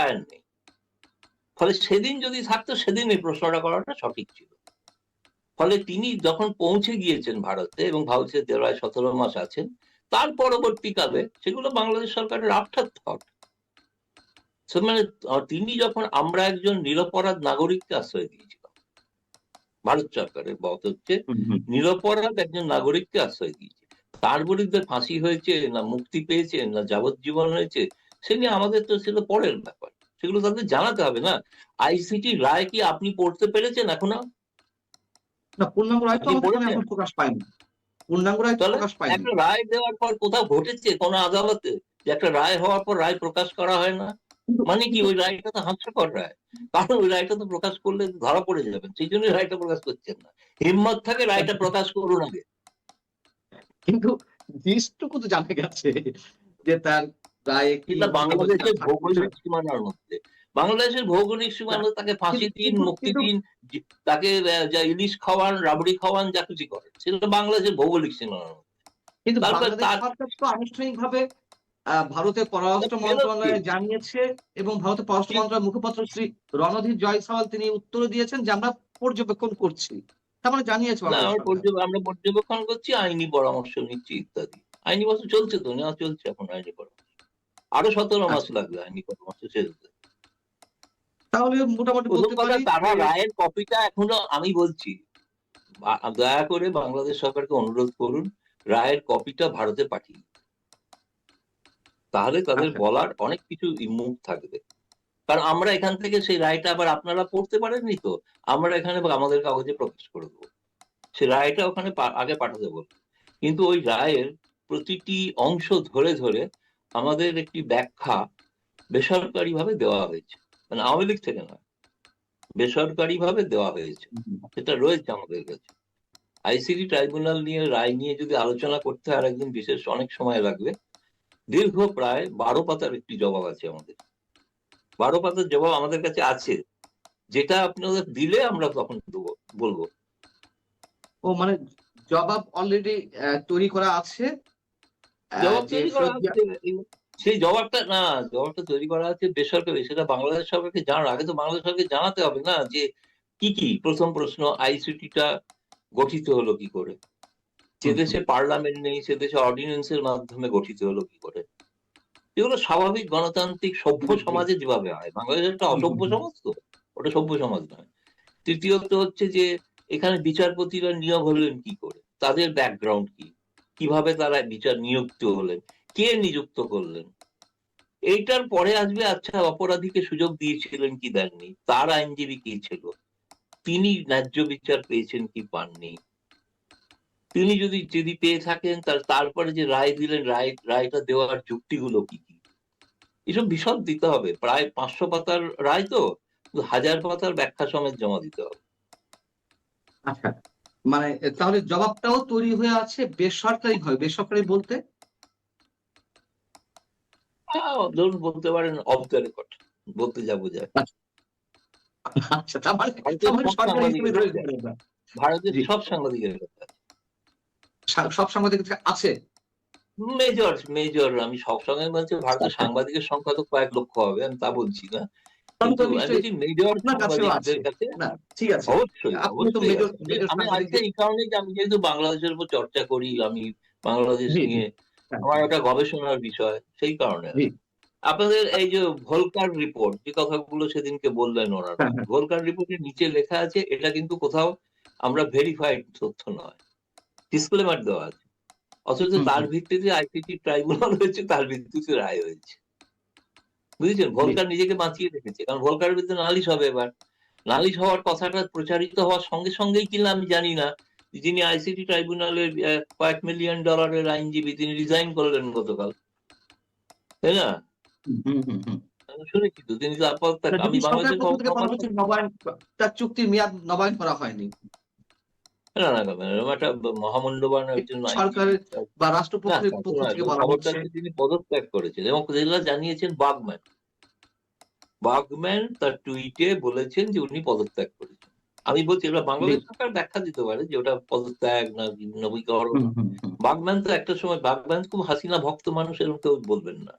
রায় নেই। ফলে সেদিন যদি থাকতো সেদিন এই প্রশ্নটা করাটা সঠিক ছিল। ফলে তিনি যখন পৌঁছে গিয়েছেন ভারতে এবং ভারতে প্রায় সতেরো মাস আছেন তার পরবর্তীকালে সেগুলো বাংলাদেশ সরকারের আফটার থট মানে তিনি যখন আমরা একজন নিরপরাধ নাগরিককে আশ্রয় দিয়েছিলাম ভারত সরকারের বত হচ্ছে নিরপরাধ একজন নাগরিককে আশ্রয় দিয়েছে। তার বিরুদ্ধে ফাঁসি হয়েছে না মুক্তি পেয়েছে না যাবজ্জীবন হয়েছে সে নিয়ে আমাদের তো ছিল পরের ব্যাপার। সেগুলো তাদের জানাতে হবে না। আইসিটি রায় কি আপনি পড়তে পেরেছেন এখনও? না পূর্ণাঙ্গ রায় তো এখানে প্রকাশ পায়নি। পূর্ণাঙ্গ রায় প্রকাশ পায়নি। একটা রায় দেওয়ার পর কোথাও ঘটেছে কোন আদালতে যে একটা রায় হওয়ার পর রায় প্রকাশ করা হয় না? মানে কি ওই রায়টা তো হাস্যকর রায়? কারণ ওই রায়টা তো প্রকাশ করলে ধরা পড়ে যাবেন সেই জন্য রায়টা প্রকাশ করছেন না। হিম্মত থাকে রায়টা প্রকাশ করুন আগে। কিন্তু জিনিসটুকু তো জানা গেছে যে তার রায়ে কি বাংলাদেশের ভৌগোলিক সীমানার মধ্যে। বাংলাদেশের ভৌগোলিক সীমানা তাকে ফাঁসি দিন মুক্তি দিন তাকে যা ইলিশ খাওয়ান রাবড়ি খাওয়ান যা কিছু করেন সেটা বাংলাদেশের ভৌগোলিক সীমানার মধ্যে। কিন্তু ভারতের পররাষ্ট্র মন্ত্রণালয়ে। জানিয়েছে এবং ভারতের পররাষ্ট্র মন্ত্রণালয়ের মুখপাত্র শ্রী রণধীর জয়সওয়াল তিনি উত্তর দিয়েছেন যে আমরা পর্যবেক্ষণ করছি। তার মানে জানিয়েছে আমরা পর্যবেক্ষণ করছি আইনি পরামর্শ নিচ্ছি ইত্যাদি। আইনি পরামর্শ চলছে তো নেওয়া চলছে এখন আইনি পরামর্শ? আরও সতেরো মাস আচ্ছা। লাগবে আইনি পরামর্শ শেষ হতে। তাহলে মোটামুটি বলতে পারি তারা রায়ের কপিটা এখনও আমি বলছি দয়া করে বাংলাদেশ সরকারকে অনুরোধ করুন রায়ের কপিটা ভারতে পাঠিয়ে তাহলে তাদের আচ্ছা। বলার অনেক কিছু মুখ থাকবে কারণ আমরা এখান থেকে সেই রায়টা আবার আপনারা পড়তে পারেননি তো আমরা এখানে আমাদের কাগজে প্রকাশ করে দেবো সেই রায়টা ওখানে আগে পাঠাতে বলব কিন্তু ওই রায়ের প্রতিটি অংশ ধরে ধরে আমাদের একটি ব্যাখ্যা বেসরকারি ভাবে দেওয়া হয়েছে। মানে আওয়ামী লীগ থেকে নয় বেসরকারি ভাবে দেওয়া হয়েছে। সেটা রয়েছে আমাদের কাছে। আইসিডি ট্রাইব্যুনাল নিয়ে, রায় নিয়ে যদি আলোচনা করতে হয় আর একদিন বিশেষ অনেক সময় লাগবে। দীর্ঘ প্রায় বারো পাতার একটি জবাব আছে আমাদের। বারো পাতার জবাব আমাদের কাছে আছে। যেটা আপনাদের দিলে আমরা তখন দেবো, বলব। ও মানে জবাব অলরেডি তৈরি করা আছে। জবাব তৈরি করা সেই জবাবটা না জবাবটা তৈরি করা আছে বেসরকারি সেটা বাংলাদেশ সরকারকে জানার আগে তো বাংলাদেশ সরকারকে জানাতে হবে না যে কি কি? প্রথম প্রশ্ন আইসিটিটা গঠিত হলো কি করে? যে দেশে পার্লামেন্ট নেই সে দেশে অর্ডিন্যান্সের মাধ্যমে গঠিত হলো কি করে? এগুলো স্বাভাবিক গণতান্ত্রিক সভ্য। সমাজে যেভাবে হয়। বাংলাদেশ একটা অসভ্য সমাজ তো। ওটা সভ্য সমাজ নয়। তৃতীয়ত হচ্ছে যে এখানে বিচারপতিরা নিয়োগ হলেন কি করে? তাদের ব্যাকগ্রাউন্ড কি? কীভাবে তারা বিচার নিযুক্ত হলেন? কে নিযুক্ত করলেন? এইটার পরে আসবে আচ্ছা অপরাধীকে সুযোগ দিয়েছিলেন কি দেননি? তার আইনজীবী কি ছিল? তিনি ন্যায্য বিচার পেয়েছেন কি পাননি? তিনি যদি যদি পেয়ে থাকেন, তার তারপরে যে রায় দিলেন, রায়, রায়টা দেওয়ার যুক্তিগুলো কি কি? এসব বিশদ দিতে হবে। প্রায় পাঁচশো পাতার রায় তো হাজার পাতার ব্যাখ্যা সমেত জমা দিতে হবে। আচ্ছা মানে তাহলে জবাবটাও তৈরি হয়ে আছে বেসরকারি ভাবে বেসরকারি বলতে? ধরুন বলতে পারেন অফ দ্য রেকর্ড বলতে যাব যায় আচ্ছা। তার মানে ভারতের সব সাংবাদিকের জি। সব সাংবাদিক আছে? মেজর মেজর আমি সব সময় বলছি ভারতের আচ্ছা। সাংবাদিকের সংখ্যা তো কয়েক লক্ষ হবে আমি তা বলছি না। বাংলাদেশের উপর চর্চা করি আমি বাংলাদেশ। নিয়ে হ্যাঁ। আমার একটা গবেষণার বিষয় সেই কারণে। আপনাদের এই যে ভোলকার রিপোর্ট যে কথাগুলো সেদিনকে বললেন ওনারা হ্যাঁ, হ্যাঁ। ভোলকার রিপোর্টের নিচে লেখা আছে এটা কিন্তু কোথাও আমরা ভেরিফাইড তথ্য নয়। ডিসক্লেমার দেওয়া আছে। অথচ তার ভিত্তিতে আইসিটি ট্রাইব্যুনাল হয়েছে তার ভিত্তিতে রায় হয়েছে। বুঝেছেন? ভোলকার নিজেকে বাঁচিয়ে রেখেছে। কারণ ভোলকারের বিরুদ্ধে নালিশ হবে এবার। নালিশ হওয়ার কথাটা প্রচারিত হওয়ার সঙ্গে সঙ্গেই কিনা আমি জানি না। যিনি আইসিটি ট্রাইব্যুনালের কয়েক মিলিয়ন ডলারের আইনজীবী তিনি রিজাইন করলেন গতকাল। তাই না? হুম, হুম, হুম। আমি শুনেছি তো। তিনি তো আপাতত আমি বাংলাদেশের তার চুক্তির মেয়াদ নবায়ন করা হয়নি। না না না, এরকম একটা মহামূল্যবান একজন সরকারের বা রাষ্ট্রপক্ষের তো পক্ষ থেকে বলা হচ্ছে হচ্ছে তিনি পদত্যাগ করেছেন এবং জানিয়েছেন বাগম্যান। বাগম্যান তার টুইটে বলেছেন যে উনি পদত্যাগ করেছেন। আমি বলছি এবার বাংলাদেশ সরকার ব্যাখ্যা দিতে পারে যে ওটা পদত্যাগ না নবীকরণ। বাগম্যান তো একটা সময় বাগম্যান খুব হাসিনা ভক্ত মানুষ এরকম কেউ বলবেন না।